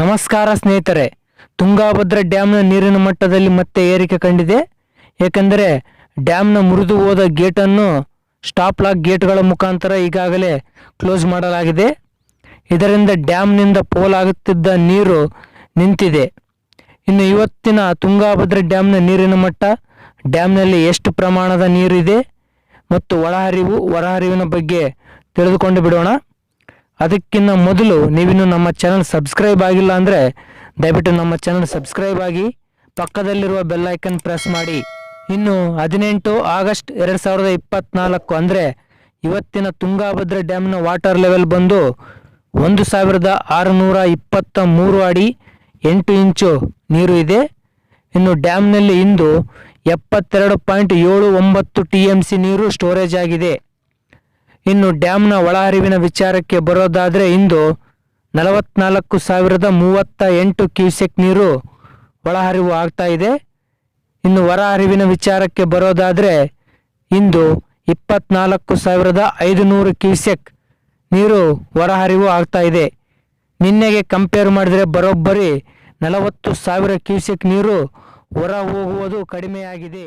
ನಮಸ್ಕಾರ ಸ್ನೇಹಿತರೆ, ತುಂಗಾಭದ್ರಾ ಡ್ಯಾಮ್ನ ನೀರಿನ ಮಟ್ಟದಲ್ಲಿ ಮತ್ತೆ ಏರಿಕೆ ಕಂಡಿದೆ. ಏಕೆಂದರೆ ಡ್ಯಾಮ್ನ ಮುರಿದು ಹೋದ ಗೇಟನ್ನು ಸ್ಟಾಪ್ ಲಾಕ್ ಗೇಟ್ಗಳ ಮುಖಾಂತರ ಈಗಾಗಲೇ ಕ್ಲೋಸ್ ಮಾಡಲಾಗಿದೆ. ಇದರಿಂದ ಡ್ಯಾಮ್ನಿಂದ ಪೋಲಾಗುತ್ತಿದ್ದ ನೀರು ನಿಂತಿದೆ. ಇನ್ನು ಇವತ್ತಿನ ತುಂಗಾಭದ್ರಾ ಡ್ಯಾಮ್ನ ನೀರಿನ ಮಟ್ಟ, ಡ್ಯಾಮ್ನಲ್ಲಿ ಎಷ್ಟು ಪ್ರಮಾಣದ ನೀರಿದೆ ಮತ್ತು ಒಳಹರಿವು, ಹೊರಹರಿವಿನ ಬಗ್ಗೆ ತಿಳಿದುಕೊಂಡು ಬಿಡೋಣ. ಅದಕ್ಕಿಂತ ಮೊದಲು ನೀವಿನ್ನು ನಮ್ಮ ಚಾನಲ್ ಸಬ್ಸ್ಕ್ರೈಬ್ ಆಗಿಲ್ಲ ಅಂದರೆ ದಯವಿಟ್ಟು ನಮ್ಮ ಚಾನಲ್ ಸಬ್ಸ್ಕ್ರೈಬ್ ಆಗಿ ಪಕ್ಕದಲ್ಲಿರುವ ಬೆಲ್ಲೈಕನ್ ಪ್ರೆಸ್ ಮಾಡಿ. ಇನ್ನು ಹದಿನೆಂಟು ಆಗಸ್ಟ್ ಎರಡು ಸಾವಿರದ ಇಪ್ಪತ್ತ್ನಾಲ್ಕು ಅಂದರೆ ಇವತ್ತಿನ ತುಂಗಾಭದ್ರಾ ಡ್ಯಾಮ್ನ ವಾಟರ್ ಲೆವೆಲ್ ಬಂದು ಒಂದು ಸಾವಿರದ ಆರುನೂರ ಇಪ್ಪತ್ತ ಮೂರು ಅಡಿ ಎಂಟು ಇಂಚು ನೀರು ಇದೆ. ಇನ್ನು ಡ್ಯಾಮ್ನಲ್ಲಿ ಇಂದು ಎಪ್ಪತ್ತೆರಡು ಪಾಯಿಂಟ್ ಏಳು ಒಂಬತ್ತು ಟಿ ಎಂ ಸಿ ನೀರು ಸ್ಟೋರೇಜ್ ಆಗಿದೆ. ಇನ್ನು ಡ್ಯಾಮ್ನ ಒಳಹರಿವಿನ ವಿಚಾರಕ್ಕೆ ಬರೋದಾದರೆ ಇಂದು ನಲವತ್ನಾಲ್ಕು ಸಾವಿರದ ಮೂವತ್ತ ಎಂಟು ಕ್ಯೂಸೆಕ್ ನೀರು ಒಳಹರಿವು ಆಗ್ತಾ ಇದೆ. ಇನ್ನು ಹೊರಹರಿವಿನ ವಿಚಾರಕ್ಕೆ ಬರೋದಾದರೆ ಇಂದು ಇಪ್ಪತ್ನಾಲ್ಕು ಸಾವಿರದ ಐದುನೂರು ಕ್ಯೂಸೆಕ್ ನೀರು ಹೊರಹರಿವು ಆಗ್ತಾ ಇದೆ. ನಿನ್ನೆಗೆ ಕಂಪೇರ್ ಮಾಡಿದರೆ ಬರೋಬ್ಬರಿ ನಲವತ್ತು ಸಾವಿರ ಕ್ಯೂಸೆಕ್ ನೀರು ಹೊರ ಹೋಗುವುದು ಕಡಿಮೆಯಾಗಿದೆ.